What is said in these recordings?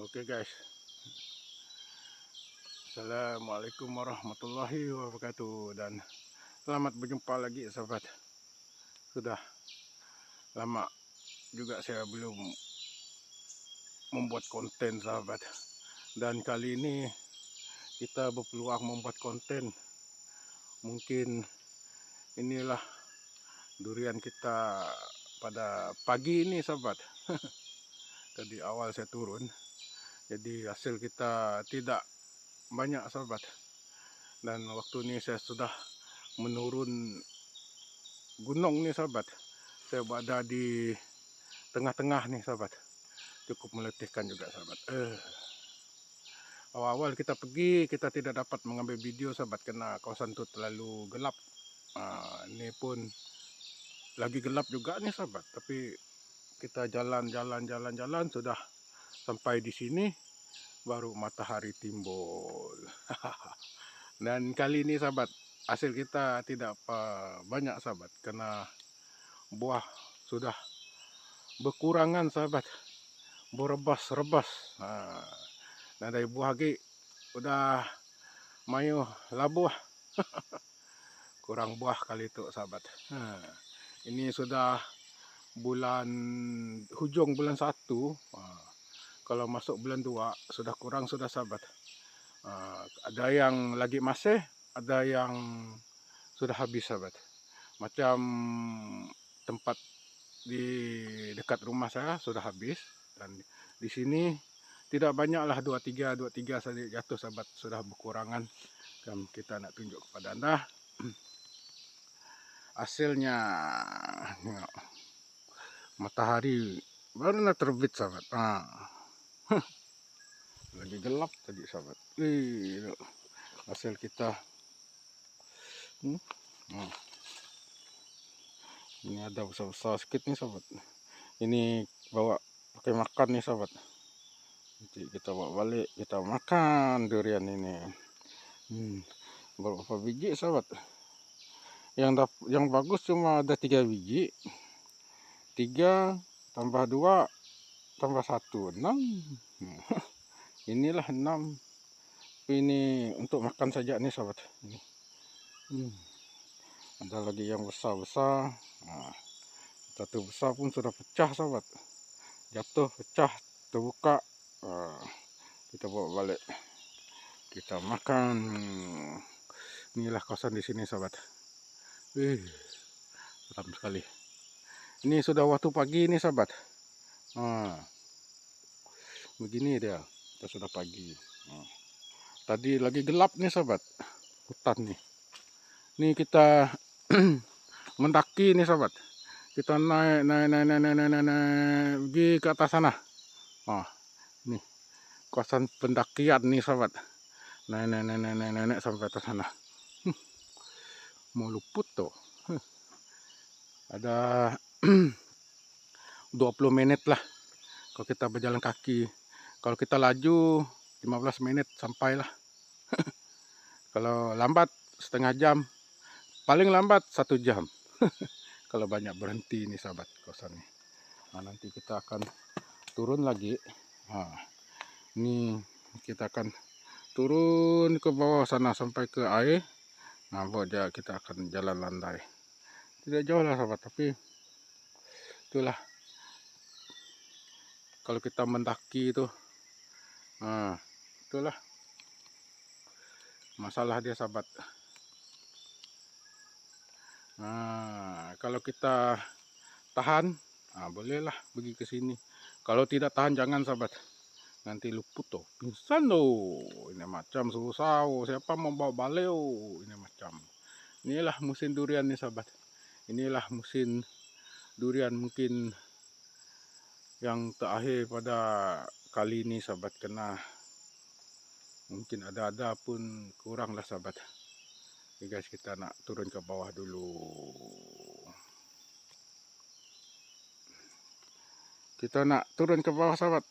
Oke guys. Assalamualaikum warahmatullahi wabarakatuh dan selamat berjumpa lagi sahabat. Sudah lama juga saya belum membuat konten sahabat. Dan kali ini kita berpeluang membuat konten. Mungkin inilah durian kita pada pagi ini sahabat. Tadi awal saya turun jadi hasil kita tidak banyak sahabat. Dan waktu ini saya sudah menurun gunung nih sahabat. Saya berada di tengah-tengah nih sahabat. Cukup meletihkan juga sahabat. Eh. awal-awal kita pergi kita tidak dapat mengambil video sahabat karena kawasan itu terlalu gelap. Nah, ini pun lagi gelap juga nih sahabat. Tapi kita jalan-jalan jalan-jalan sudah sampai di sini baru matahari timbul. Dan kali ini sahabat hasil kita tidak banyak sahabat karena buah sudah berkurangan sahabat. Berebas-rebas. Nah, nah dari buah lagi udah mayu labuh kurang buah kali itu sahabat. Nah, ini sudah bulan hujung bulan satu. Nah, kalau masuk bulan 2 sudah kurang sudah sahabat uh, ada yang lagi masih ada yang sudah habis sahabat macam tempat di dekat rumah saya sudah habis. Dan di sini tidak banyaklah dua tiga saja jatuh sahabat sudah berkurangan. Dan kita nak tunjuk kepada anda. Hasilnya matahari baru nak terbit sahabat nah lagi gelap tadi sahabat. Wih, hasil kita. Hmm? nah. ini ada besar-besar sedikit nih sahabat. Ini bawa pakai makan nih sahabat. Nanti kita bawa balik kita makan durian ini. Hmm. berapa biji sahabat. Yang yang bagus cuma ada tiga biji. Tiga tambah dua tambah satu enam. Inilah enam. Ini untuk makan saja nih sahabat. Ini. Hmm. ada lagi yang besar besar nah, satu besar pun sudah pecah sahabat. Jatuh pecah terbuka. Nah, kita bawa balik. Kita makan. Inilah kawasan di sini sahabat. Wih, seram sekali. Ini sudah waktu pagi ini sahabat nah, begini dia kita sudah pagi. Nah, tadi lagi gelap nih sahabat. Hutan nih. Ini kita mendaki nih sahabat. Kita naik naik naik naik naik naik, naik, naik pergi ke atas sana. Oh ini kawasan pendakian nih sahabat. Naik naik naik naik naik, naik, naik sampai atas sana. Mau luput tuh. Ada 20 menit lah. Kalau kita berjalan kaki kalau kita laju 15 menit sampailah kalau lambat setengah jam. Paling lambat satu jam. Kalau banyak berhenti ini sahabat kosan ini nah, nanti kita akan turun lagi. Nah, ini kita akan turun ke bawah sana sampai ke air. Nah dia kita akan jalan landai. Tidak jauh lah sahabat tapi itulah kalau kita mendaki itu nah itulah masalah dia sahabat. Nah kalau kita tahan nah bolehlah pergi ke sini. Kalau tidak tahan jangan sahabat. Nanti luput tuh pingsan loh ini macam susah siapa mau bawa baleo ini macam. Inilah musim durian nih sahabat. Inilah musim durian. Mungkin yang terakhir pada kali ini sahabat kena mungkin ada-ada pun kurang lah sahabat. Oke guys kita nak turun ke bawah dulu. Kita nak turun ke bawah sahabat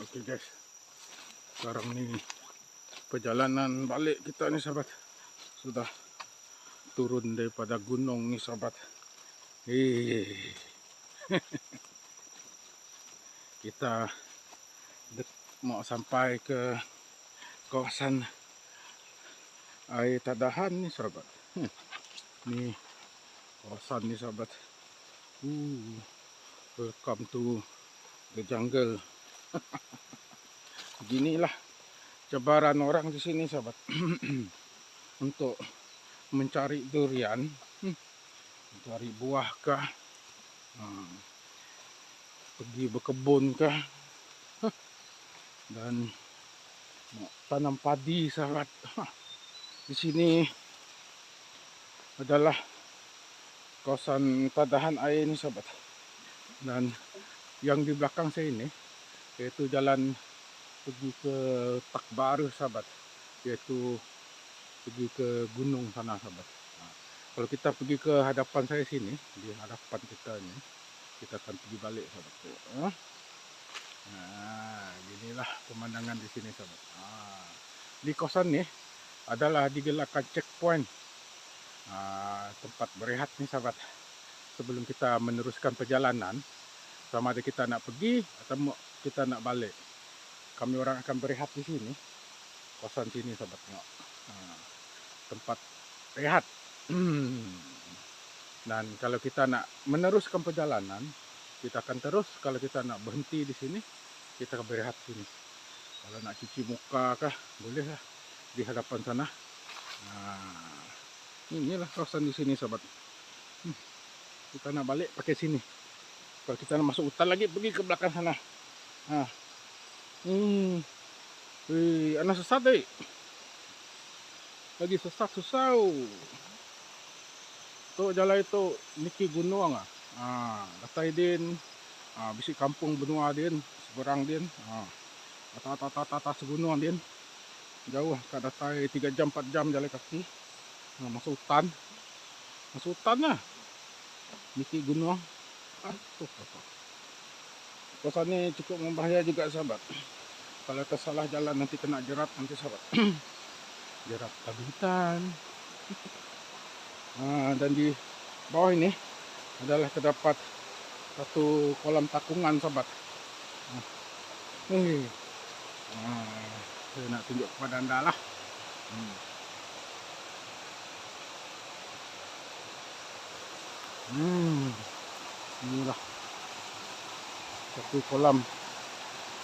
Oke guys. Sekarang nih perjalanan balik kita nih sahabat. Sudah turun daripada gunung nih sahabat. Hei. kita mau sampai ke kawasan air tadahan nih sahabat. Nih kawasan nih sahabat. Uh, welcome to the jungle. Beginilah cabaran orang di sini sahabat untuk mencari durian, hmm, mencari buah kah, Hmm, pergi berkebun kah, dan tanam padi sahabat. Di sini adalah kawasan tadahan air ini sahabat dan yang di belakang saya ini yaitu jalan pergi ke Takbaru sahabat. Yaitu pergi ke gunung sana sahabat. Nah, kalau kita pergi ke hadapan saya sini di hadapan kita ini kita akan pergi balik sahabat. Hah? nah inilah pemandangan di sini sahabat. Ah, di kosan nih adalah digelarkan checkpoint. Ah, tempat berehat nih sahabat. Sebelum kita meneruskan perjalanan sama ada kita nak pergi atau kita nak balik. Kami orang akan berehat di sini. Kosan sini sahabat. Tengok. Tempat rehat. Dan kalau kita nak meneruskan perjalanan kita akan terus. Kalau kita nak berhenti di sini kita akan berehat sini. Kalau nak cuci muka kah boleh lah. Di hadapan sana. Nah, inilah kawasan di sini sahabat. Hmm, kita nak balik pakai sini. Kalau kita nak masuk hutan lagi pergi ke belakang sana nah. hmm. Wih, anak sesat deh lagi sesat susah tu jalan itu niki gunung ah. Ah datai din ah bisi kampung benua din. Seberang din. Ah tata tata tata segunung din. Jauh kat datai 3 jam 4 jam jalan kaki. Nah, masuk hutan. Masuk hutan lah niki gunung. Ah tuh, tuh, tuh. Kosan ni cukup membahaya juga sahabat kalau tersalah jalan nanti kena jerat nanti sahabat jerat kabitan Ah, dan di bawah ini adalah terdapat satu kolam takungan sahabat. Ah. Nih. Ah, saya nak tunjuk kepada anda lah. Hmm. Hmm. Inilah satu kolam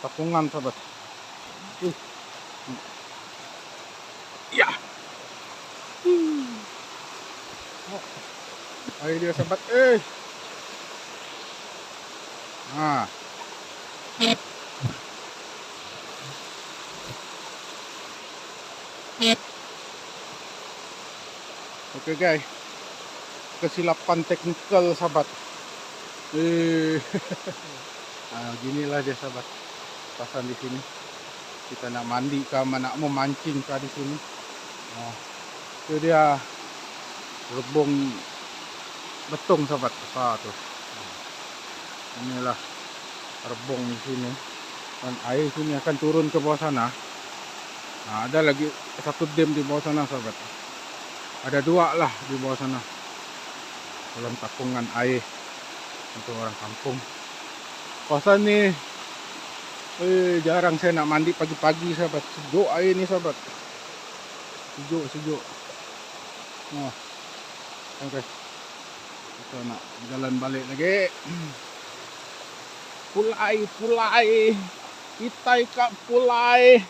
takungan sahabat. Uh. Ya. Hmm. Ayo dia sahabat. Eh. Nah. Oke guys. Kesilapan teknikal sahabat. Eh. nah, ginilah dia sahabat. Pasan di sini. Kita nak mandi kah, nak mau mancing kah di sini. Nah, itu dia rebung betung sahabat. Besar tuh inilah rebung di sini. Dan air sini akan turun ke bawah sana. Nah, ada lagi satu dam di bawah sana sahabat. Ada dua lah di bawah sana. Kolam takungan air untuk orang kampung kawasan nih eh, jarang saya nak mandi pagi-pagi sahabat sejuk air ini sahabat sejuk sejuk nah Oke. Kita nak jalan balik lagi. Pulai, pulai. Itai kak pulai.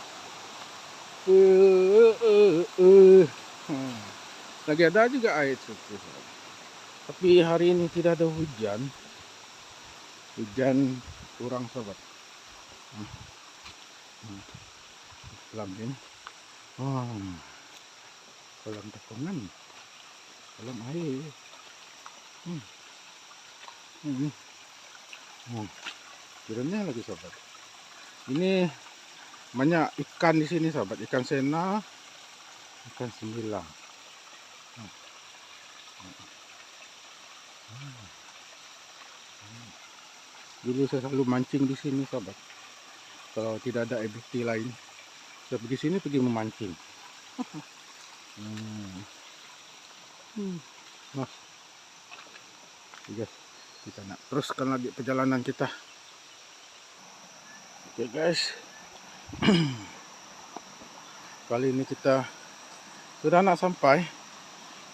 Uh, uh, uh. Hmm. Lagi ada juga air. Tapi hari ini tidak ada hujan. Hujan kurang sobat. Hmm. Hmm. Kolam ini. Oh. Kolam takungan kolam air hmm. Hmm. Hmm. Lagi sobat ini banyak ikan di sini sobat ikan sena ikan sembilang hmm. Hmm. Dulu saya selalu mancing di sini sobat kalau tidak ada activity lain. Saya pergi sini pergi memancing. Hmm. Hmm. nah guys kita nak teruskan lagi perjalanan kita. Oke guys. Kali ini kita sudah nak sampai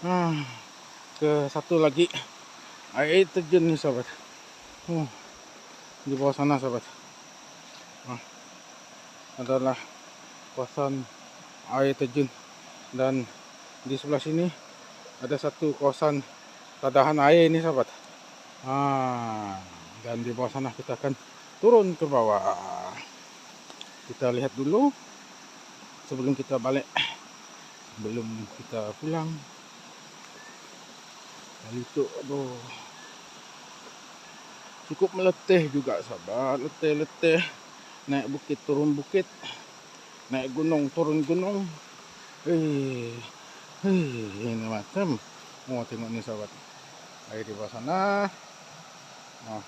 hmm, ke satu lagi air terjun nih sahabat. Hmm, di bawah sana sahabat nah, adalah kawasan air terjun. Dan di sebelah sini ada satu kawasan tadahan air ini sahabat ah, dan di bawah sana kita akan turun ke bawah. Kita lihat dulu. Sebelum kita balik belum kita pulang. Kali itu aduh cukup meletih juga sahabat letih-letih. Naik bukit turun bukit. Naik gunung turun gunung. Eh ini macam. Mau tengok nih sahabat. Air di bawah sana. Nah.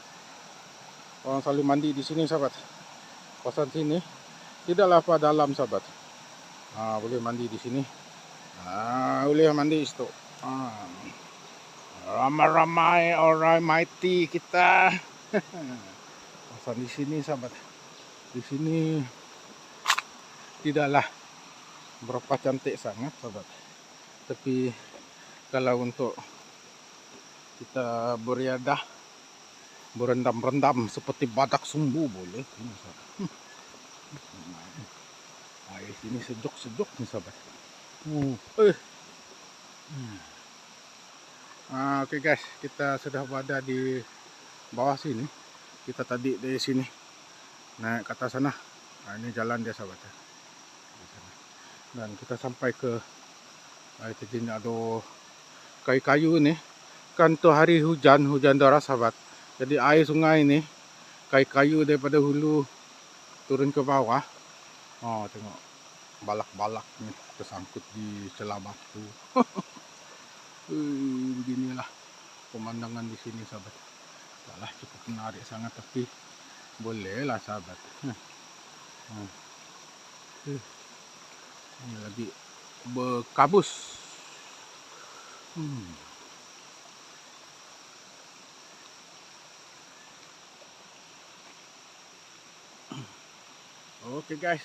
Orang selalu mandi di sini sahabat. Kawasan sini. Tidaklah apa dalam sahabat. Nah, boleh mandi di sini. Nah, boleh mandi itu ah. ramai-ramai orang mighty kita kawasan di sini sahabat. Di sini tidaklah berapa cantik sangat sahabat. Tapi kalau untuk kita beriadah berendam-rendam seperti badak sumbu boleh. Air sini sejuk-sejuk nih sahabat. Uh, eh. hmm. ah, oke guys. Kita sudah berada di bawah sini. Kita tadi dari sini. Naik ke atas sana. Nah, ini jalan dia sahabat ya. dan kita sampai ke air terjun ada kayu-kayu ini kan tuh hari hujan hujan deras sahabat. Jadi air sungai ini kayu-kayu daripada hulu turun ke bawah. Oh tengok. Balak-balak nih tersangkut di celah batu. Beginilah pemandangan di sini sahabat Taklah cukup menarik sangat tapi bolehlah sahabat. Ini lagi berkabus. Hmm. Oke okay guys.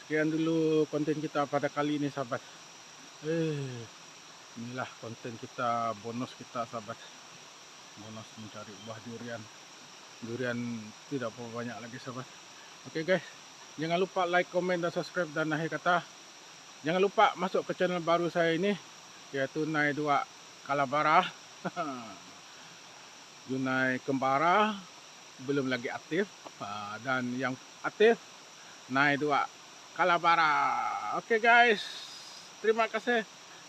Sekian dulu konten kita pada kali ini sahabat. Eh, Inilah konten kita bonus kita sahabat Bonus mencari buah durian. Durian tidak apa banyak lagi sahabat. Okay guys. Jangan lupa like comment dan subscribe. Dan akhir kata jangan lupa masuk ke channel baru saya ini yaitu Nai 2 Kalabara. Junai Kembara. Belum lagi aktif. Ah, dan yang aktif Nai 2 Kalabara. Okay guys. Terima kasih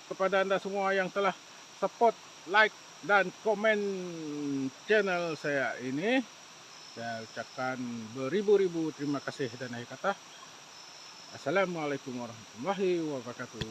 kepada anda semua yang telah support like dan komen channel saya ini saya ucapkan beribu-ribu terima kasih dan akhir kata. Assalamualaikum warahmatullahi wabarakatuh